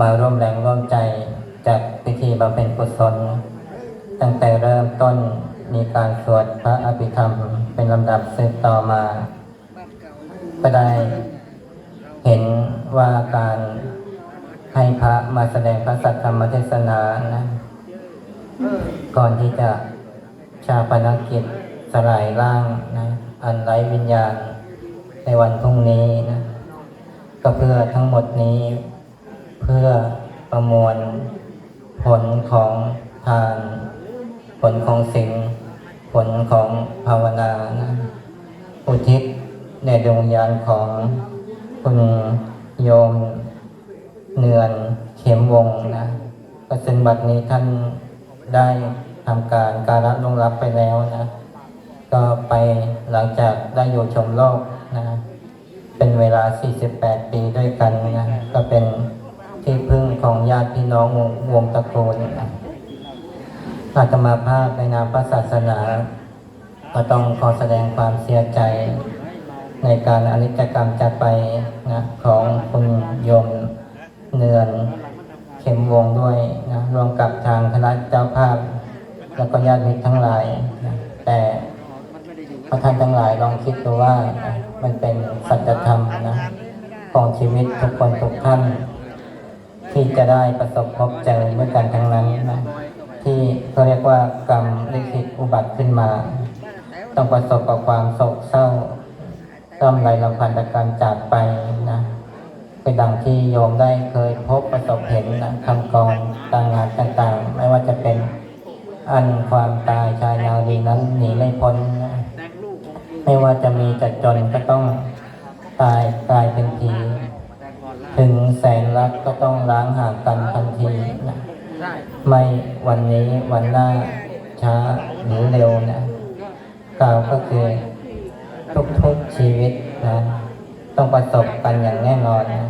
มาร่วมแรงร่วมใจจัดพิธีบำเพ็ญกุศล ตั้งแต่เริ่มต้นมีการสวดพระอภิธรรมเป็นลำดับสืบต่อมา ก็ได้เห็นว่าการให้พระมาแสดงพระสัทธรรมเทศนานะ ก่อนที่จะชาปนกิจสลายร่างนะอันไร้วิญญาณในวันพรุ่งนี้นะ ก็เพื่อทั้งหมดนี้ เพื่อประมวลผลของทาน ผลของสิ่งผลของภาวนานะอุทิศในดวงวิญญาณของคุณโยมเนือนเข็มวงนะก็ซึ่งบัดนี้ท่านได้ทำการการรับลงรับไปแล้วนะ ก็ไปหลังจากได้อยู่ชมโลกนะ เป็นเวลา 48 ปีด้วยกันนะ ก็เป็น ที่พึ่งของญาติพี่น้องวงตระกูลนะอาตมาภาพในนามพระศาสนา ก็ต้องขอแสดงความเสียใจในการอนิจกรรมจากไปนะของคุณโยมเนือนเข็มวงด้วยนะรวมกับทางคณะเจ้าภาพ แล้วก็ญาติมิตรทั้งหลายนะแต่พระท่านทั้งหลายลองคิดดูว่านะมันเป็นสัจธรรมนะของชีวิตทุกคนทุกท่าน ที่จะได้ประสบพบเจอด้วยกันทั้งนั้นนะที่เขาเรียกว่ากรรมลิขิตอุบัติขึ้นมา ต้องประสบกับความโศกเศร้าต้องไรลำพันธ์การจากไปนะเป็นดังที่โยมได้เคยพบประสบเห็นนะคำกรต่างงานต่างๆ ไม่ว่าจะเป็นอันความตายชายยาวดีนั้นหนีไม่พ้นนะไม่ว่าจะมีจัดจนก็ต้องตายกลายเป็นผี ถึงแสนรักก็ต้องล้างห่างกันทันทีนะไม่วันนี้วันหน้าช้าหรือเร็วนะกล่าวก็คือทุกๆชีวิตนะต้องประสบกันอย่างแน่นอนนะ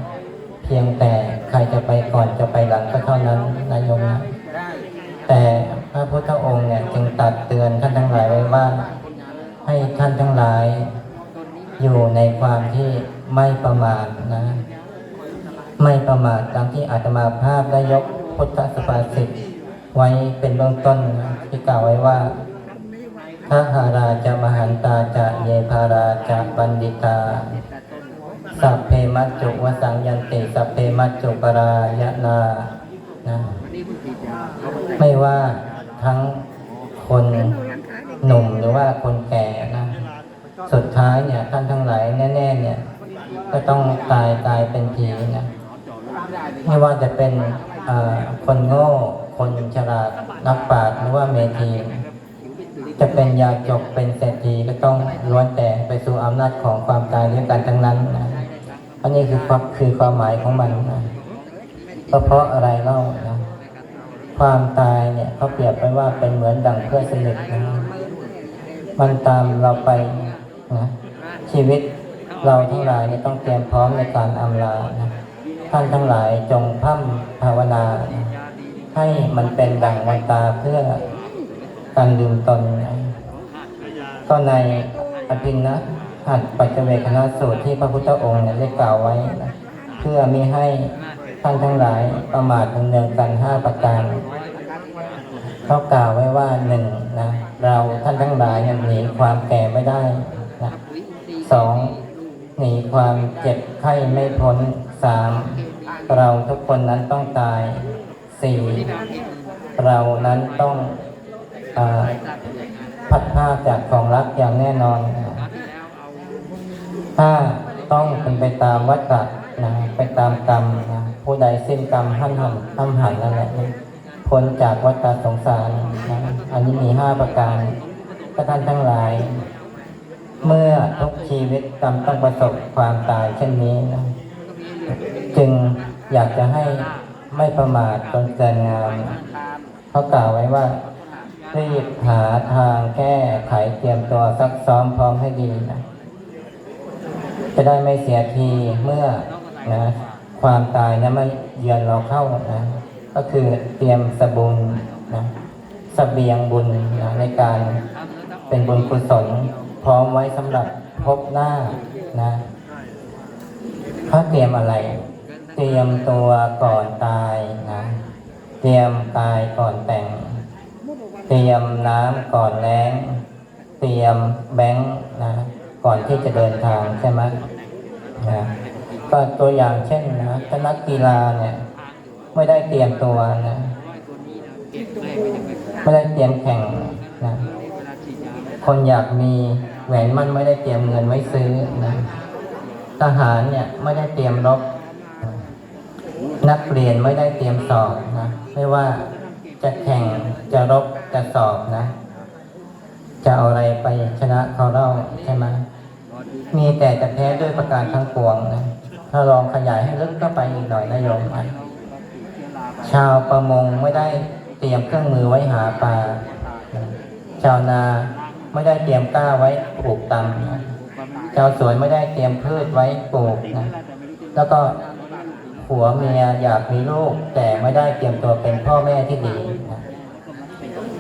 เพียงแต่ใครจะไปก่อนจะไปหลังก็เท่านั้นนะโยมนะแต่พระพุทธองค์เนี่ยจึงตัดเตือนท่านทั้งหลายไว้ว่าให้ท่านทั้งหลาย อยู่ในความที่ไม่ประมาทนะ ไม่ประมาทตามที่อาตมาภาพได้ยกพุทธสภาษิตไว้เป็นเบื้องต้นที่กล่าวไว้ว่าถ้าหาราจะมหันตาจะเยภาราจะบัณฑิตา สัพเพมัจจุวสังยันติสัพเพมัจจุปรายนานะไม่ว่าทั้งคนหนุ่มหรือว่าคนแก่นะ สุดท้ายเนี่ยท่านทั้งหลายแน่ ๆ เนี่ย ก็ต้องตายตายเป็นผีนะ ไม่ว่าจะเป็นคนโง่ คนฉลาด นักปราชญ์หรือว่าเมธี จะเป็นยาจก เป็นเศรษฐีก็ต้องล้วนแต่ไปสู่อำนาจของความตายด้วยกันทั้งนั้นนะอันนี้คือความคือความหมายของมันนะก็เพราะอะไรเล่านะความตายเนี่ยเขาเปรียบไปว่าเป็นเหมือนดังเพื่อนสนิทนะมันตามเราไปนะชีวิตเราทั้งหลายเนี่ยต้องเตรียมพร้อมในการอำลานะ ท่านทั้งหลายจงพร่ำภาวนา ให้มันเป็นดังวันตาเพื่อการลืมตน ก็ในอภินนะหัดปัจเจเวคณะสูตรที่พระพุทธองค์เนี่ยได้กล่าวไว้ เพื่อม่ให้ท่านทั้งหลายประมาทเนืองกันห้าประการเขากล่าวไว้ว่าหนึ่งนะเราท่านทั้งหลายเนี่ยหนีความแก่ไม่ได้นะสองหนีความเจ็บไข้ไม่พ้น สามเราทุกคนนั้นต้องตายสี่เรานั้นต้องอพัดผ้าจากของรักอย่างแน่นอนนะถ้าต้องเป็นไปตามวัฏฏะนะไปตามกรรมนะผู้ใดสิ้นกรรมห้ามหันห้ามหันนั่นแหละพ้นจากวัฏสงสารนะอันนี้มีห้าประการถ้าท่านทั้งหลาย เมื่อทุกชีวิตกรรมต้องประสบความตายเช่นนี้นะ จึงอยากจะให้ไม่ประมาทจนเกินงามเขากล่าวไว้ว่ารีบหาทางแก้ไขเตรียมตัวซักซ้อมพร้อมให้ดีนะจะได้ไม่เสียทีเมื่อนะความตายนะไม่เยือนเราเข้านะก็คือเตรียมสบุญนะสเสบียงบุญนะในการเป็นบุญกุศลพร้อมไว้สำหรับพบหน้านะ เขาเตรียมอะไร เตรียมตัวก่อนตายนะ เตรียมกายก่อนแต่ง เตรียมน้ำก่อนแล้ง เตรียมแบงค์นะ ก่อนที่จะเดินทางใช่ไหมนะก็ตัวอย่างเช่นนะถ้านักกีฬาเนี่ย ไม่ได้เตรียมตัวนะ ไม่ได้เตรียมแข่งนะ คนอยากมีแหวนมันไม่ได้เตรียมเงินไว้ซื้อนะ ทหารเนี่ยไม่ได้เตรียมรบ นักเรียนไม่ได้เตรียมสอบนะ ไม่ว่าจะแข่งจะรบจะสอบนะ จะเอาอะไรไปชนะเขาเล่าใช่ไหมมีแต่จะแพ้ด้วยประการทั้งปวงนะ ถ้าลองขยายให้ลึกเข้าไปอีกหน่อยนะโยมนะชาวประมงไม่ได้เตรียมเครื่องมือไว้หาปลา ชาวนาไม่ได้เตรียมกล้าไว้ปลูกตำนะ ชาวสวนไม่ได้เตรียมพืชไว้ปลูกนะ แล้วก็ผัวเมียอยากมีลูก แต่ไม่ได้เตรียมตัวเป็นพ่อแม่ที่ดีนะ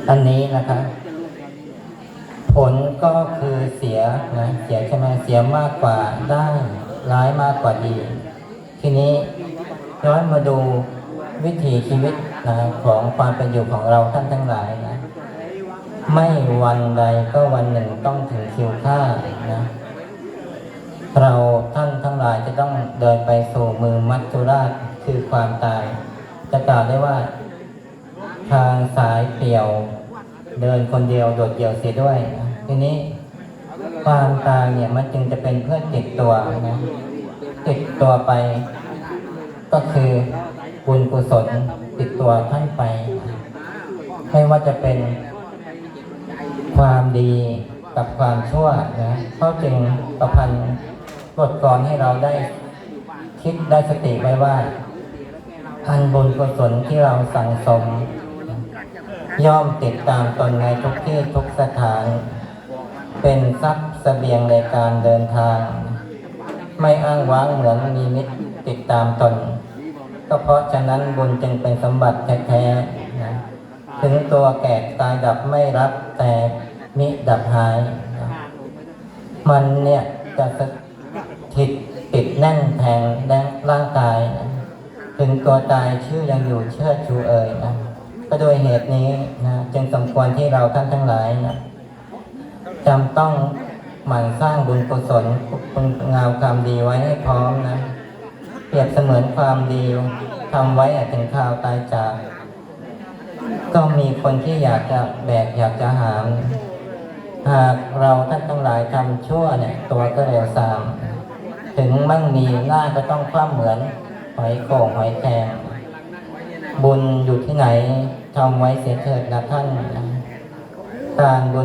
อันนี้นะคะ ผลก็คือเสียนะเสียใช่ไหมเสียมากกว่าได้ร้ายมากกว่าดี ทีนี้ย้อนมาดูวิถีชีวิตนะของความเป็นอยู่ของเราท่านทั้งหลายนะ ไม่วันใดก็วันหนึ่งต้องถึงคิวค่านะ เราท่านทั้งหลายจะต้องเดินไปสู่มือมัจจุราชคือความตาย จะกล่าวได้ว่า ทางสายเปี่ยว เดินคนเดียวโดดเดี่ยวเสียด้วย ทีนี้ความตายเนี่ยมันจึงจะเป็นเพื่อติดตัวนะติดตัวไป ก็คือบุญกุศลติดตัวท่านไป ไม่ว่าจะเป็นความดีกับความชั่วนะเขาจึงประพันธ์ บทกลอนให้เราได้คิดได้สติไว้ว่าอันบุญกุศลที่เราสั่งสม ย่อมติดตามตนในทุกที่ทุกสถาน เป็นทรัพย์เสบียงในการเดินทาง ไม่อ้างว้างเหมือนมีมิตรติดตามตน ก็เพราะฉะนั้นบุญจึงเป็นสมบัติแท้ๆนะถึงตัวแก่ตายดับไม่รับแต่มิดับหายนะมันเนี่ยจะส แน่นแทงแดงร่างกายนะถึงตัวตายชื่อยังอยู่เชิดชูเอ่ยนะก็โดยเหตุนี้นะจึงสมควรที่เราท่านทั้งหลายนะจำต้องหมั่นสร้างบุญกุศลคุณงามความดีไว้ให้พร้อมนะ เปรียบเสมือนความดีทำไว้อาจถึงข่าวตายจาก ก็มีคนที่อยากจะแบกอยากจะหาม หากเราท่านทั้งหลายทำชั่วเนี่ย ตัวก็เร็วสาม ถึงมั่งมีหน้าก็ต้องคว่ำเหมือน หอยโข่งหอยแครงบุญอยู่ที่ไหนทำไว้เสียเถิดนะท่านการบุญ